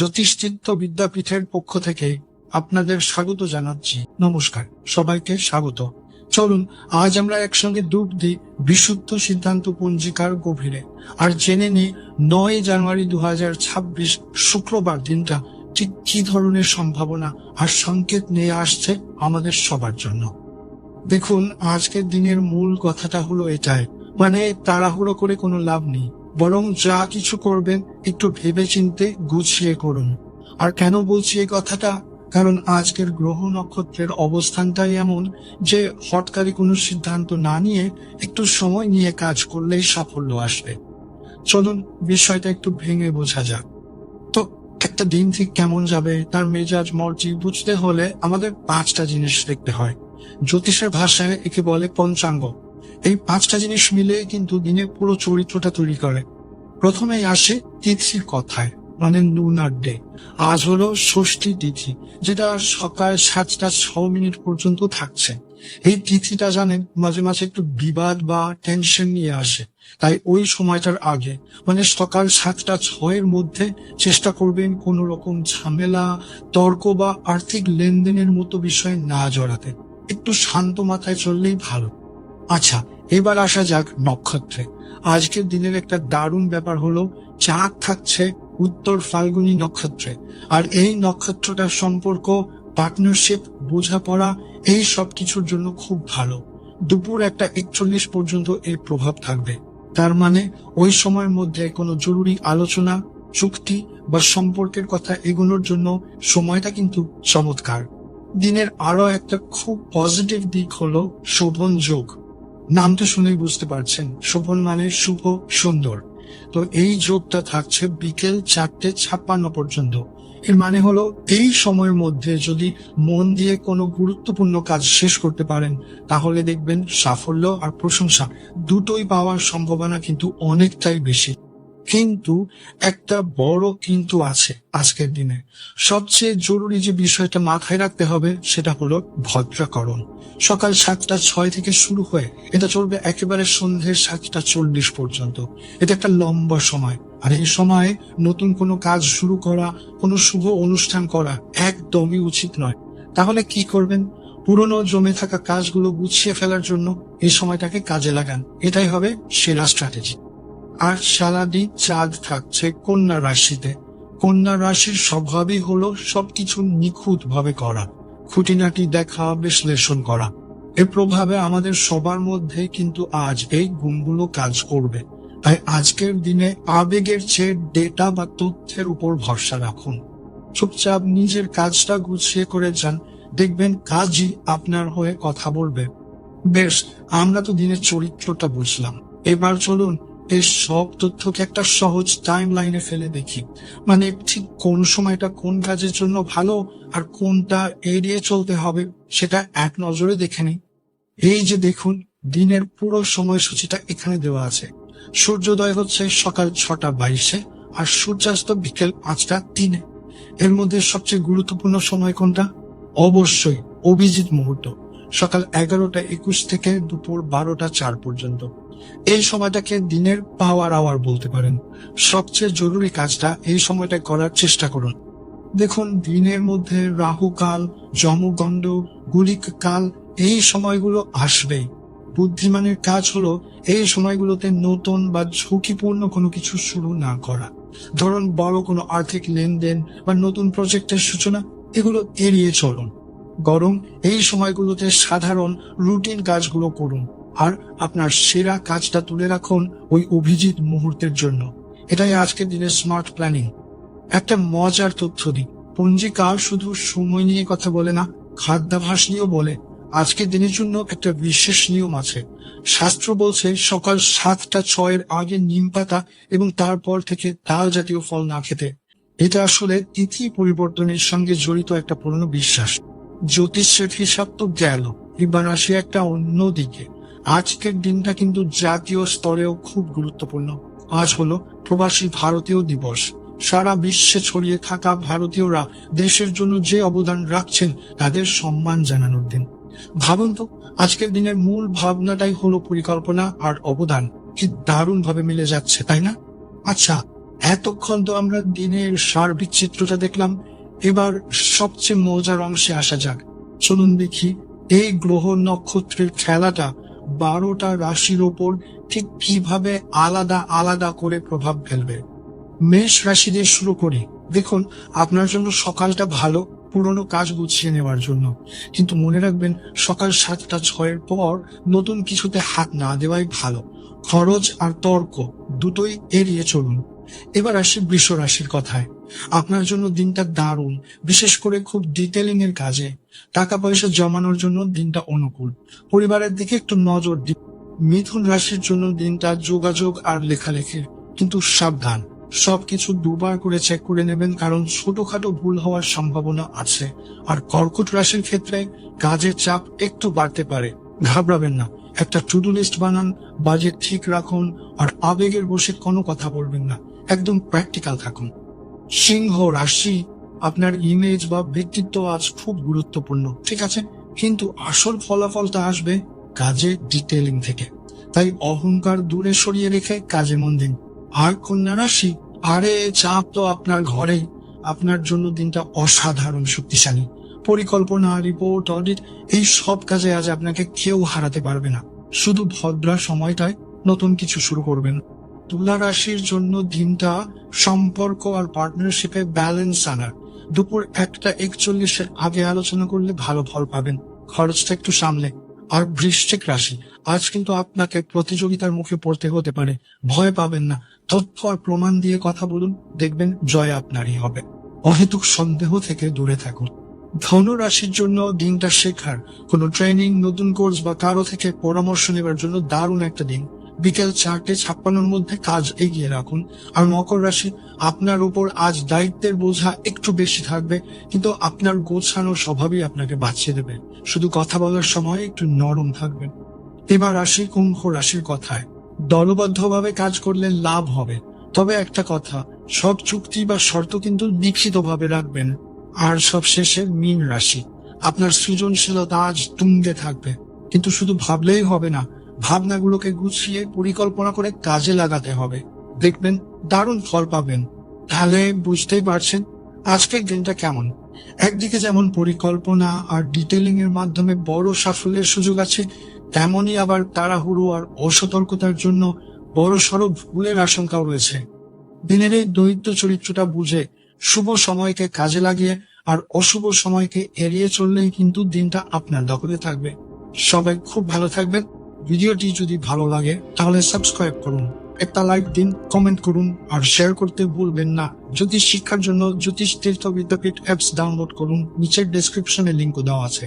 জ্যোতিষচিত্ত বিদ্যাপীঠের পক্ষ থেকে আপনাদের স্বাগত জানাচ্ছি। নমস্কার, সবাইকে স্বাগত। চলুন, আজ আমরা একসঙ্গে ডুব দিই বিশুদ্ধ সিদ্ধান্ত পঞ্জিকার গভীরে। আর জেনে নিই, নয় জানুয়ারি দু শুক্রবার দিনটা ঠিক কি ধরনের সম্ভাবনা আর সংকেত নিয়ে আসছে আমাদের সবার জন্য। দেখুন, আজকের দিনের মূল কথাটা হলো এটাই মানে তাড়াহুড়ো করে কোনো লাভ নেই। বরং যা কিছু করবেন একটু ভেবে চিনতে গুছিয়ে করুন। আর কেন বলছি এই কথাটা? কারণ আজকের গ্রহ নক্ষত্রের অবস্থানটাই এমন যে হটকারী কোনো সিদ্ধান্ত না নিয়ে একটু সময় নিয়ে কাজ করলেই সাফল্য আসবে। চলুন, বিষয়টা একটু ভেঙে বোঝা যাক। তো, একটা দিন ঠিক কেমন যাবে? তার মেজাজ, মর্জি বুঝতে হলে আমাদের পাঁচটা জিনিস দেখতে হয়। জ্যোতিষের ভাষায় একে বলে পঞ্চাঙ্গ। এই পাঁচটা জিনিস মিলে কিন্তু দিনের পুরো চরিত্রটা তৈরি করে। প্রথমেই আসে তিথির কথায় মানে লুনার ডে আজ হলো ষষ্ঠী তিথি, যেটা সকাল সাতটা ছ মিনিট পর্যন্ত থাকছে। এই তিথিটা জানেন, মাঝে মাঝে একটু বিবাদ বা টেনশন নিয়ে আসে। তাই ওই সময়টার আগে মানে সকাল সাতটা ছয়ের মধ্যে চেষ্টা করবেন কোন রকম ঝামেলা, তর্ক বা আর্থিক লেনদেনের মতো বিষয়ে না জড়াতে। একটু শান্ত মাথায় চললেই ভালো। আচ্ছা এবার আসা যাক নক্ষত্রে। আজকের দিনের একটা দারুণ ব্যাপার হলো, চাঁদ থাকছে উত্তর ফাল্গুনী নক্ষত্রে। আর এই নক্ষত্রটার সম্পর্ক পার্টনারশিপ বোঝাপড়া, এই সব কিছুর জন্য খুব ভালো। দুপুর একটা একচল্লিশ পর্যন্ত এর প্রভাব থাকবে। তার মানে ওই সময়ের মধ্যে কোনো জরুরি আলোচনা, চুক্তি বা সম্পর্কের কথা এগুলোর জন্য সময়টা কিন্তু চমৎকার। দিনের আরও একটা খুব পজিটিভ দিক হলো শোভন যোগ। নামটা শুনেই বুঝতে পারছেন, শোভন মানে শুভ, সুন্দর। তো এই যোগটা থাকছে বিকেল চারটে ছাপ্পান্ন পর্যন্ত। এর মানে হলো, এই সময়ের মধ্যে যদি মন দিয়ে কোনো গুরুত্বপূর্ণ কাজ শেষ করতে পারেন, তাহলে দেখবেন সাফল্য আর প্রশংসা দুটোই পাওয়ার সম্ভাবনা কিন্তু অনেকটাই বেশি। কিন্তু একটা বড় কিন্তু আছে আজকের দিনে। সবচেয়ে জরুরি যে বিষয়টা মাথায় রাখতে হবে সেটা হলো ভদ্রাকরণ। সকাল সাতটা ছয় থেকে শুরু হয়ে এটা চলবে একেবারে সন্ধ্যে সাতটা চল্লিশ পর্যন্ত। এটা একটা লম্বা সময়। আর এই সময়ে নতুন কোনো কাজ শুরু করা, কোনো শুভ অনুষ্ঠান করা একদমই উচিত নয়। তাহলে কি করবেন? পুরনো জমে থাকা কাজগুলো গুছিয়ে ফেলার জন্য এই সময়টাকে কাজে লাগান। এটাই হবে সেরা স্ট্র্যাটেজি আর সারাদিন চাঁদ থাকছে কন্যা রাশিতে। কন্যা রাশির স্বভাবই হলো সবকিছু নিখুঁত ভাবে করা, খুঁটিনাটি দেখা, বিশ্লেষণ করা। এর প্রভাবে আমাদের সবার মধ্যে কিন্তু আজ এই গুণগুলো কাজ করবে। তাই আজকের দিনে আবেগের চেয়ে ডেটা বা তথ্যের উপর ভরসা রাখুন। চুপচাপ নিজের কাজটা গুছিয়ে করে যান, দেখবেন কাজই আপনার হয়ে কথা বলবে। বেশ, আমরা তো দিনের চরিত্রটা বুঝলাম। এবার চলুন এই সব তথ্যকে একটা সহজ টাইম লাইনে ফেলে দেখি। মানে ঠিক কোন সময়টা কোন কাজের জন্য ভালো আর কোনটা এড়িয়ে চলতে হবে সেটা এক নজরে দেখে নিই। এই যে দেখুন, দিনের পুরো সময়সূচিটা এখানে দেওয়া আছে। সূর্যোদয় হচ্ছে সকাল ছটা বাইশে আর সূর্যাস্ত বিকেল পাঁচটা তিনে। এর মধ্যে সবচেয়ে গুরুত্বপূর্ণ সময় কোনটা? অবশ্যই অভিজিৎ মুহূর্ত, সকাল এগারোটা একুশ থেকে দুপুর বারোটা চার পর্যন্ত। এই সময়টাকে দিনের পাওয়ার আওয়ার বলতে পারেন। সবচেয়ে জরুরি কাজটা এই সময়টা করার চেষ্টা করুন। দেখুন, দিনের মধ্যে রাহু কাল যমগণ্ড গুলিক কাল, এই সময়গুলো আসবেই। বুদ্ধিমানের কাজ হলো এই সময়গুলোতে নতুন বা ঝুঁকিপূর্ণ কোনো কিছু শুরু না করা। ধরুন, বড় কোনো আর্থিক লেনদেন বা নতুন প্রজেক্টের সূচনা, এগুলো এড়িয়ে চলুন। বরং এই সময়গুলোতে সাধারণ রুটিন কাজগুলো করুন। আর আপনার সেরা কাজটা তুলে রাখুন ওই অভিজিৎ মুহূর্তের জন্য। এটাই আজকের দিনের স্মার্ট প্ল্যানিং একটা মজার তথ্য দিই। পঞ্জিকা শুধু সময় নিয়ে কথা বলে না, খাদ্যাভাস নিয়েও বলে। আজকের দিনের জন্য একটা বিশেষ নিয়ম আছে। শাস্ত্র বলছে, সকাল সাতটা ছয়ের আগে নিম পাতা এবং তারপর থেকে তাল জাতীয় ফল না খেতে। এটা আসলে তিথি পরিবর্তনের সঙ্গে জড়িত একটা পুরনো বিশ্বাস। জ্যোতিষের হিসাব তো গেল। এবার একটা অন্য দিকে। আজকের দিনটা কিন্তু জাতীয় স্তরেও খুব গুরুত্বপূর্ণ। আজ হলো প্রবাসী ভারতীয় দিবস। সারা বিশ্বে ছড়িয়ে থাকা ভারতীয়রা দেশের জন্য যে অবদান রাখছেন, তাদের সম্মান জানানোর দিন। ভাবুন তো, আজকের দিনের মূল ভাবনাটাই হলো পরিকল্পনা আর অবদান। কি দারুণ ভাবে মিলে যাচ্ছে, তাই না? আচ্ছা এতক্ষণ তো আমরা দিনের সার্বিক চিত্রটা দেখলাম। এবার সবচেয়ে মজার অংশে আসা যাক। চলুন দেখি, এই গ্রহ নক্ষত্রের খেলাটা বারোটা রাশির ওপর ঠিক কীভাবে আলাদা আলাদা করে প্রভাব ফেলবে। মেষ রাশি দিয়ে শুরু করি। দেখুন, আপনার জন্য সকালটা ভালো, পুরনো কাজ গুছিয়ে নেওয়ার জন্য। কিন্তু মনে রাখবেন, সকাল সাতটা ছয়ের পর নতুন কিছুতে হাত না দেওয়াই ভালো। খরচ আর তর্ক দুটোই এড়িয়ে চলুন। এবার আসি বৃষ রাশির কথায়। আপনার জন্য দিনটা দারুণ, বিশেষ করে খুব ডিটেলিং এর কাজে। টাকা পয়সা জমানোর জন্য দিনটা অনুকূল। পরিবারের দিকে একটু নজর দিন মিথুন রাশির জন্য দিনটা যোগাযোগ আর লেখালেখির কিন্তু সাবধান। সবকিছু দুবার করে চেক করে নেবেন কারণ ছোটখাটো ভুল হওয়ার সম্ভাবনা আছে। আর কর্কট রাশির ক্ষেত্রে কাজের চাপ একটু বাড়তে পারে। ঘাবড়াবেন না। একটা টুডু লিস্ট বানান বাজেট ঠিক রাখুন, আর আবেগের বসে কোনো কথা বলবেন না। একদম প্র্যাকটিক্যাল থাকুন। সিংহ রাশি, আপনার ইমেজ বা ব্যক্তিত্ব আজ খুব গুরুত্বপূর্ণ, ঠিক আছে? কিন্তু আসল ফলাফলটা আসবে কাজের ডিটেলিং থেকে। তাই অহংকার দূরে সরিয়ে রেখে কাজে মন দিন। আর কন্যা রাশি, আরে, চাপ তো আপনার ঘরেই। আপনার জন্য দিনটা অসাধারণ শক্তিশালী। পরিকল্পনা রিপোর্ট অডিট এই সব কাজে আজ আপনাকে কেউ হারাতে পারবে না। শুধু ভদ্রা সময়টায় নতুন কিছু শুরু করবেন। তুলা রাশির জন্য দিনটা সম্পর্ক আর পার্টনারশিপে ব্যালেন্স আনার। দুপুর একটা একচল্লিশের আগে আলোচনা করলে ভালো ফল পাবেন। খরচটা একটু সামলে। আর বৃশ্চিক রাশি, আজ কিন্তু আপনাকে প্রতিযোগিতার মুখে পড়তে হতে পারে। ভয় পাবেন না। তথ্য আর প্রমাণ দিয়ে কথা বলুন, দেখবেন জয় আপনারই হবে। অহেতুক সন্দেহ থেকে দূরে থাকুন। ধনু রাশির জন্য দিনটা শেখার। কোনো ট্রেনিং নতুন কোর্স বা কারও থেকে পরামর্শ নেবার জন্য দারুণ একটা দিন। বিকেল চারটে ছাপ্পান্নর মধ্যে কাজ এগিয়ে রাখুন। আর মকর রাশি, আপনার উপর আজ দায়িত্বের বোঝা একটু বেশি থাকবে, কিন্তু আপনার গোছানো স্বভাবই আপনাকে বাঁচিয়ে দেবে। শুধু কথা বলার সময় একটু নরম থাকবেন। এবার আসি কুম্ভ রাশির কথায়, দলবদ্ধভাবে কাজ করলে লাভ হবে। তবে একটা কথা, সব চুক্তি বা শর্ত কিন্তু লিখিতভাবে রাখবেন। আর সব শেষে মীন রাশি, আপনার সৃজনশীলতা আজ তুঙ্গে থাকবে। কিন্তু শুধু ভাবলেই হবে না ভাবনাগুলোকে গুছিয়ে পরিকল্পনা করে কাজে লাগাতে হবে। দেখবেন, দারুণ ফল পাবেন। তাহলে বুঝতেই পারছেন আজকের দিনটা কেমন। একদিকে যেমন পরিকল্পনা আর ডিটেলিং এর মাধ্যমে বড় সাফল্যের সুযোগ আছে, তেমনই আবার তাড়াহুড়ো আর অসতর্কতার জন্য বড় সড় ভুলের আশঙ্কাও রয়েছে। দিনের এই দৈত্য চরিত্রটা বুঝে শুভ সময়কে কাজে লাগিয়ে আর অশুভ সময়কে এড়িয়ে চললেই কিন্তু দিনটা আপনার দখলে থাকবে। সবাই খুব ভালো থাকবেন। ভিডিওটি যদি ভালো লাগে, তাহলে সাবস্ক্রাইব করুন। একটা লাইক দিন, কমেন্ট করুন, আর শেয়ার করতে ভুলবেন না। জ্যোতিষ শিক্ষার জন্য জ্যোতিষ তীর্থ বিদ্যাপীঠ অ্যাপস ডাউনলোড করুন। নিচের ডেসক্রিপশনে লিঙ্ক দেওয়া আছে।